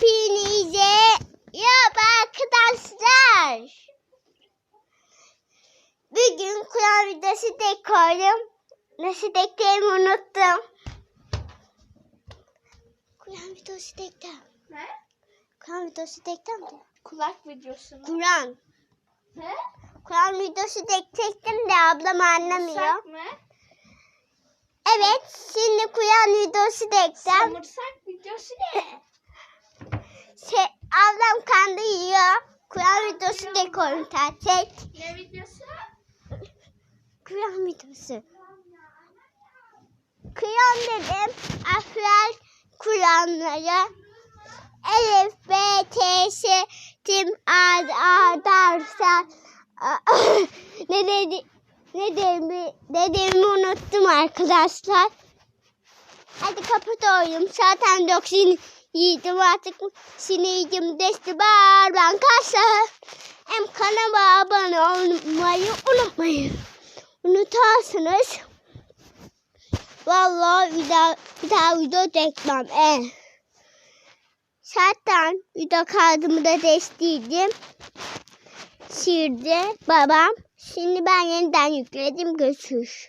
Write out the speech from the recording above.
Hepinize yap arkadaşlar. Bugün Kur'an videosu dekorum. Nasıl deklerimi unuttum. Kur'an videosu deklerim. Ne? Kur'an videosu deklerim de. Kulak videosu mu? Kur'an. Ne? Kur'an videosu dekecektim de ablam anlamıyor. Samırsak mı? Evet şimdi Kur'an videosu dekeceğim. Samırsak videosu ne? Şey, ablam kandı yiyor. Kur'an dekorum tercih. Ne videosu? Kur'an videosu. Kur'an dedim. Afral Kur'anları. Elif, B, T, S, Tim, A, A, Darsa. ne dedi? Ne dediğimi, dediğimi unuttum arkadaşlar. Hadi kapatıyorum. Zaten doksin yedim artık. Sinircim desti var. Ben kaçlar. Hem kanalıma abone olmayı unutmayın. Unutarsanız vallahi bir daha, bir daha video çekmem. E. Zaten video kaydımı da testiydim. Şimdi babam. Şimdi ben yeniden yükledim. Görüşürüz.